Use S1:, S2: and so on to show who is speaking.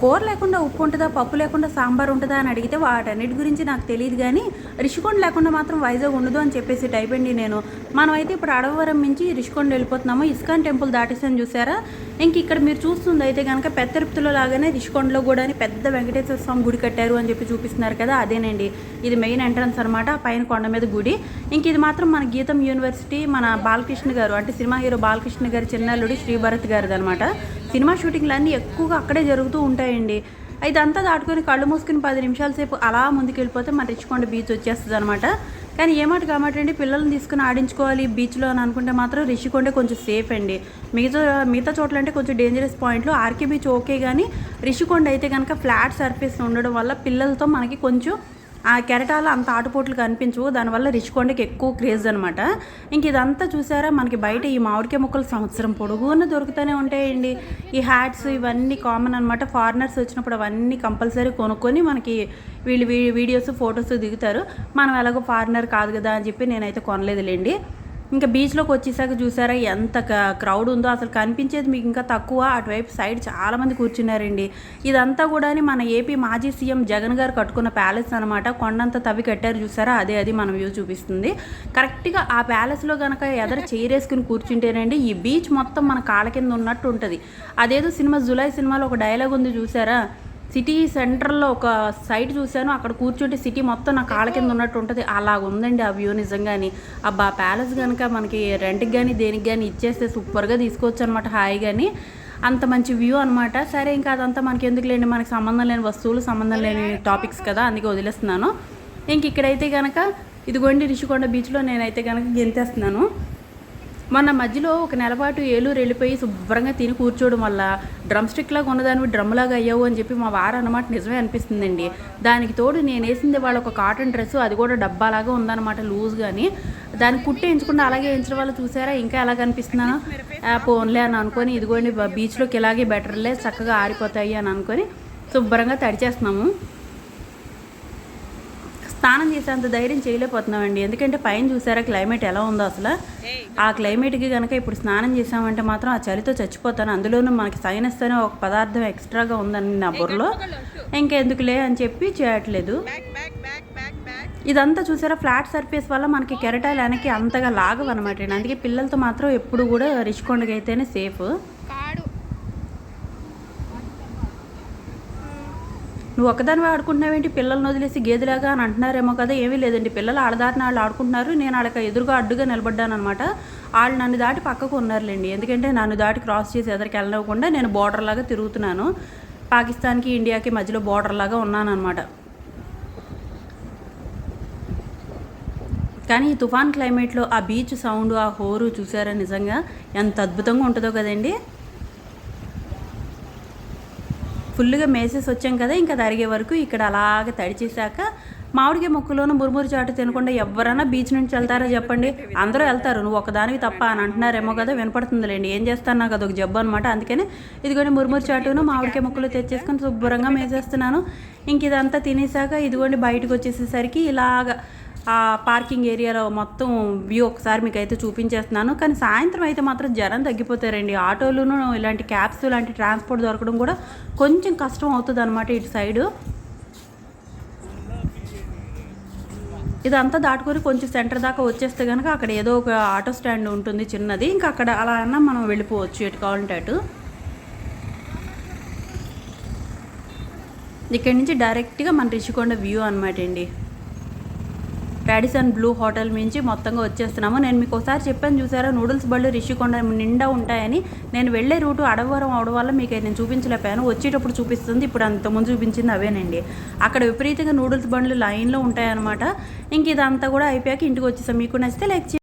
S1: కూర లేకుండా ఉప్పు ఉంటుందా పప్పు లేకుండా సాంబార్ ఉంటుందా అని అడిగితే వాటన్నిటి గురించి నాకు తెలియదు కానీ రిషికొండ లేకుండా మాత్రం వైజాగ్ ఉండదు అని చెప్పేసి టైప్ అండి నేను. మనం అయితే ఇప్పుడు అడవరం నుంచి రిషికొండ వెళ్ళిపోతున్నాము. ఇస్కాన్ టెంపుల్ దాటేసాను చూసారా? ఇంక ఇక్కడ మీరు చూస్తుంది అయితే కనుక పెద్ద తిరుపతిలో లాగానే రిషికొండలో కూడా పెద్ద వెంకటేశ్వర స్వామి గుడి కట్టారు అని చెప్పి చూపిస్తున్నారు కదా అదేనండి. ఇది మెయిన్ ఎంట్రన్స్ అనమాట పైన కొండ మీద గుడి. ఇంక ఇది మాత్రం మన గీతం యూనివర్సిటీ మన బాలకృష్ణ గారు అంటే సినిమా హీరో బాలకృష్ణ గారి చిన్నల్లుడు శ్రీభరత్ గారిది అనమాట సినిమా షూటింగ్లు అన్నీ ఎక్కువగా అక్కడే జరుగుతూ ఉంటాయండి. ఇదంతా దాటుకొని కళ్ళు మూసుకుని పది నిమిషాల సేపు అలా ముందుకెళ్ళిపోతే మన రిచ్కొండ బీచ్ వచ్చేస్తుంది అనమాట కానీ ఏమాట కాబట్టి అండి పిల్లల్ని తీసుకుని ఆడించుకోవాలి బీచ్లో అని అనుకుంటే మాత్రం రిషికొండే కొంచెం సేఫ్ అండి. మిగతా మిగతా చోట్ల అంటే కొంచెం డేంజరస్ పాయింట్లు ఆర్కే బీచ్ ఓకే కానీ రిషికొండ అయితే కనుక ఫ్లాట్ సర్ఫేస్ ఉండడం వల్ల పిల్లలతో మనకి కొంచెం ఆ కెరటాలు అంత ఆటుపోట్లు కనిపించవు. దానివల్ల రిషికొండకి ఎక్కువ క్రేజ్ అనమాట ఇంక ఇదంతా చూసారా మనకి బయట ఈ మామిడికాయ ముక్కలు సంవత్సరం పొడుగున దొరుకుతూనే ఉంటాయండి. ఈ హ్యాట్స్ ఇవన్నీ కామన్ అనమాట ఫారినర్స్ వచ్చినప్పుడు అవన్నీ కంపల్సరీ కొనుక్కొని మనకి వీళ్ళు వీడియోస్ ఫొటోస్ దిగుతారు. మనం ఎలాగో ఫారినర్ కాదు కదా అని చెప్పి నేనైతే కొనలేదులేండి. ఇంకా బీచ్లోకి వచ్చేసాక చూసారా ఎంత క్రౌడ్ ఉందో అసలు కనిపించేది మీకు ఇంకా తక్కువ. అటువైపు సైడ్ చాలామంది కూర్చున్నారండి. ఇదంతా కూడా మన ఏపీ మాజీ సీఎం జగన్ గారు కట్టుకున్న ప్యాలెస్ అనమాట కొండంత తవ్వి కట్టారు చూసారా? అదే అది మన వ్యూ చూపిస్తుంది. కరెక్ట్గా ఆ ప్యాలెస్లో కనుక ఎదర చైరేసుకుని కూర్చుంటేనండి ఈ బీచ్ మొత్తం మన కాళ్ళ కింద ఉన్నట్టు ఉంటుంది. అదేదో సినిమా జులై సినిమాలో ఒక డైలాగ్ ఉంది చూసారా? సిటీ సెంటర్లో ఒక సైట్ చూశాను. అక్కడ కూర్చుంటే సిటీ మొత్తం నా కాళ్ళ కింద ఉన్నట్టు ఉంటుంది. అలా ఉందండి ఆ వ్యూ నిజంగాని. అబ్బా ప్యాలెస్ కనుక మనకి రెంట్కి కానీ దేనికి కానీ ఇచ్చేస్తే సూపర్గా తీసుకోవచ్చు అనమాట హాయి కానీ అంత మంచి వ్యూ అనమాట సరే ఇంకా అదంతా మనకి ఎందుకు లేండి మనకి సంబంధం లేని వస్తువులు సంబంధం లేని టాపిక్స్ కదా అందుకే వదిలేస్తున్నాను. ఇంక ఇక్కడైతే కనుక ఇదిగోండి రిషికొండ బీచ్లో నేనైతే కనుక గెంతేస్తున్నాను. మొన్న మధ్యలో ఒక నెలపాటు ఏలూరు వెళ్ళిపోయి శుభ్రంగా తిని కూర్చోవడం వల్ల డ్రమ్ స్టిక్ లాగా ఉన్నదాన్ని డ్రమ్లాగా అయ్యావు అని చెప్పి మా వారు అన్నమాట నిజమే అనిపిస్తుందండి. దానికి తోడు నేను వేసింది వాళ్ళ ఒక కాటన్ డ్రెస్ అది కూడా డబ్బాలాగా ఉందన్నమాట లూజ్ కానీ దాన్ని కుట్టి ఎంచకుండా అలాగే ఎంచడం వాళ్ళు చూసారా ఇంకా ఎలా కనిపిస్తున్నాను పోన్లే అని అనుకొని ఇదిగోండి బీచ్లోకి ఇలాగే బెటర్లే చక్కగా ఆరిపోతాయి అని అనుకొని శుభ్రంగా తడిచేస్తున్నాము. స్నానం చేసేంత ధైర్యం చేయలేకపోతున్నామండి. ఎందుకంటే పైన చూసారా క్లైమేట్ ఎలా ఉందో అసలు. ఆ క్లైమేట్కి కనుక ఇప్పుడు స్నానం చేసామంటే మాత్రం ఆ చలితో చచ్చిపోతాను. అందులోనూ మనకి సైనస్ అనే ఒక పదార్థం ఎక్స్ట్రాగా ఉందని నా బుర్రలో. ఇంకెందుకులే అని చెప్పి చేయట్లేదు. ఇదంతా చూసారా ఫ్లాట్ సర్ఫేస్ వల్ల మనకి కెరటాలు వెనక్కి అంతగా లాగవు అనమాట అందుకే పిల్లలతో మాత్రం ఎప్పుడు కూడా రిషికొండకి అయితేనే సేఫ్ నువ్వు ఒకదాని ఆడుకుంటున్నావేంటి? పిల్లల్ని వదిలేసి గేదెలాగా అని అంటున్నారేమో కదా ఏమీ లేదండి. పిల్లలు ఆడదారిన వాళ్ళు ఆడుకుంటున్నారు. నేను వాళ్ళకి ఎదురుగా అడ్డుగా నిలబడ్డాను అనమాట వాళ్ళు నన్ను దాటి పక్కకు ఉన్నారులేండి. ఎందుకంటే నన్ను దాటి క్రాస్ చేసి ఎదరికి వెళ్ళనివ్వకుండా నేను బార్డర్ లాగా తిరుగుతున్నాను. పాకిస్తాన్కి ఇండియాకి మధ్యలో బార్డర్ లాగా ఉన్నాను అనమాట కానీ ఈ తుఫాన్ క్లైమేట్లో ఆ బీచ్ సౌండ్ ఆ హోరు చూసారా నిజంగా? ఎంత అద్భుతంగా ఉంటుందో కదండి. ఫుల్గా మేసేసి వచ్చాం కదా ఇంకా తరిగే వరకు ఇక్కడ అలాగ తడిచేశాక మామిడికాయ మొక్కలోను మురుమురు చాటు తినకుండా ఎవరైనా బీచ్ నుంచి వెళ్తారా చెప్పండి. అందరూ వెళ్తారు. నువ్వు ఒకదానికి తప్ప అని అంటున్నారేమో కదా వినపడుతుందిలేండి. ఏం చేస్తాను నాకు అదొక జబ్బు అనమాట అందుకని ఇదిగోండి మురుమురు చాటును మామిడికాయ ముక్కలు తెచ్చేసుకొని శుభ్రంగా మేసేస్తున్నాను. ఇంక ఇదంతా తినేసాక ఇదిగోండి బయటకు వచ్చేసేసరికి ఇలాగ ఆ పార్కింగ్ ఏరియాలో మొత్తం వ్యూ ఒకసారి మీకు అయితే చూపించేస్తున్నాను. కానీ సాయంత్రం అయితే మాత్రం జనం తగ్గిపోతారండి. ఆటోలును ఇలాంటి క్యాబ్స్ ఇలాంటి ట్రాన్స్పోర్ట్ దొరకడం కూడా కొంచెం కష్టం అవుతుంది అనమాట ఇటు సైడు. ఇదంతా దాటుకొని కొంచెం సెంటర్ దాకా వచ్చేస్తే కనుక అక్కడ ఏదో ఒక ఆటో స్టాండ్ ఉంటుంది చిన్నది. ఇంకా అక్కడ అలా అన్నా మనం వెళ్ళిపోవచ్చు ఎటు కావాలంటే అటు. ఇక్కడి నుంచి డైరెక్ట్గా మన రిషికొండ వ్యూ అనమాట అండి. రాడిసన్ బ్లూ హోటల్ నుంచి మొత్తంగా వచ్చేస్తున్నాము. నేను మీకు ఒకసారి చెప్పాను చూసారా నూడిల్స్ బళ్ళు రిషికొండ నిండా ఉంటాయని. నేను వెళ్ళే రూటు అడవరం అవడం వల్ల మీకు నేను చూపించలేకపోయాను. వచ్చేటప్పుడు చూపిస్తుంది. ఇప్పుడు అంతకుముందు చూపించింది అవేనండి. అక్కడ విపరీతంగా నూడిల్స్ బండ్లు లైన్లో ఉంటాయన్నమాట. ఇంక ఇదంతా కూడా అయిపోయాక ఇంటికి వచ్చేసాం. మీకు నచ్చితే లైక్